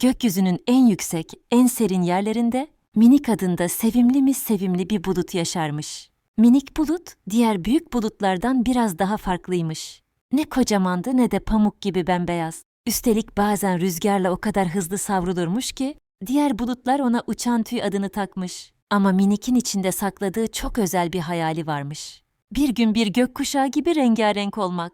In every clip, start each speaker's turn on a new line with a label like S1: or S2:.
S1: Gökyüzünün en yüksek, en serin yerlerinde Minik adında sevimli mi sevimli bir bulut yaşarmış. Minik bulut diğer büyük bulutlardan biraz daha farklıymış. Ne kocamandı ne de pamuk gibi bembeyaz. Üstelik bazen rüzgarla o kadar hızlı savrulurmuş ki diğer bulutlar ona uçan tüy adını takmış. Ama Minik'in içinde sakladığı çok özel bir hayali varmış. Bir gün bir gökkuşağı gibi rengarenk olmak.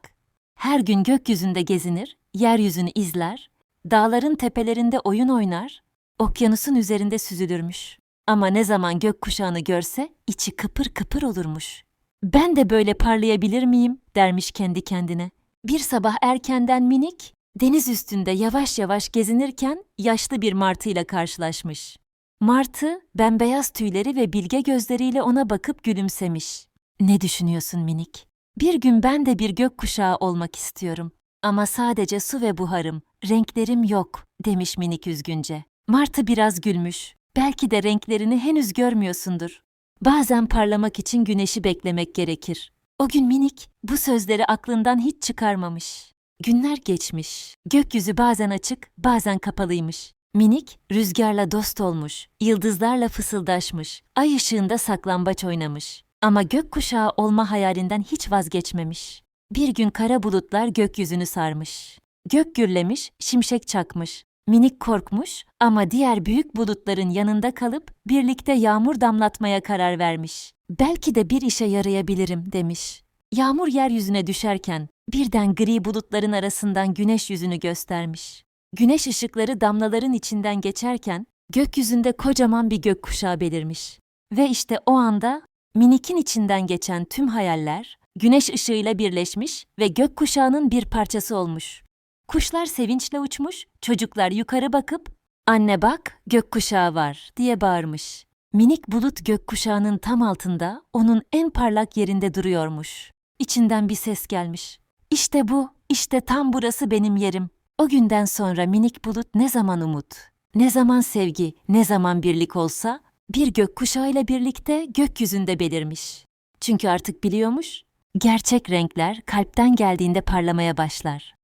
S1: Her gün gökyüzünde gezinir, yeryüzünü izler, dağların tepelerinde oyun oynar, okyanusun üzerinde süzülürmüş. Ama ne zaman gökkuşağını görse içi kıpır kıpır olurmuş. Ben de böyle parlayabilir miyim dermiş kendi kendine. Bir sabah erkenden minik deniz üstünde yavaş yavaş gezinirken yaşlı bir martıyla karşılaşmış. Martı bembeyaz tüyleri ve bilge gözleriyle ona bakıp gülümsemiş. Ne düşünüyorsun minik? Bir gün ben de bir gökkuşağı olmak istiyorum. Ama sadece su ve buharım, renklerim yok, demiş minik üzgünce. Martı biraz gülmüş. Belki de renklerini henüz görmüyorsundur. Bazen parlamak için güneşi beklemek gerekir. O gün minik bu sözleri aklından hiç çıkarmamış. Günler geçmiş. Gökyüzü bazen açık, bazen kapalıymış. Minik rüzgarla dost olmuş, yıldızlarla fısıldaşmış, ay ışığında saklambaç oynamış. Ama gökkuşağı olma hayalinden hiç vazgeçmemiş. Bir gün kara bulutlar gökyüzünü sarmış. Gök gürlemiş, şimşek çakmış. Minik korkmuş ama diğer büyük bulutların yanında kalıp birlikte yağmur damlatmaya karar vermiş. Belki de bir işe yarayabilirim demiş. Yağmur yeryüzüne düşerken birden gri bulutların arasından güneş yüzünü göstermiş. Güneş ışıkları damlaların içinden geçerken gökyüzünde kocaman bir gökkuşağı belirmiş. Ve işte o anda Minik'in içinden geçen tüm hayaller güneş ışığıyla birleşmiş ve gökkuşağının bir parçası olmuş. Kuşlar sevinçle uçmuş, çocuklar yukarı bakıp "Anne bak, gökkuşağı var." diye bağırmış. Minik bulut gökkuşağının tam altında, onun en parlak yerinde duruyormuş. İçinden bir ses gelmiş. İşte bu, işte tam burası benim yerim. O günden sonra minik bulut ne zaman umut, ne zaman sevgi, ne zaman birlik olsa bir gökkuşağıyla birlikte gökyüzünde belirmiş. Çünkü artık biliyormuş, gerçek renkler kalpten geldiğinde parlamaya başlar.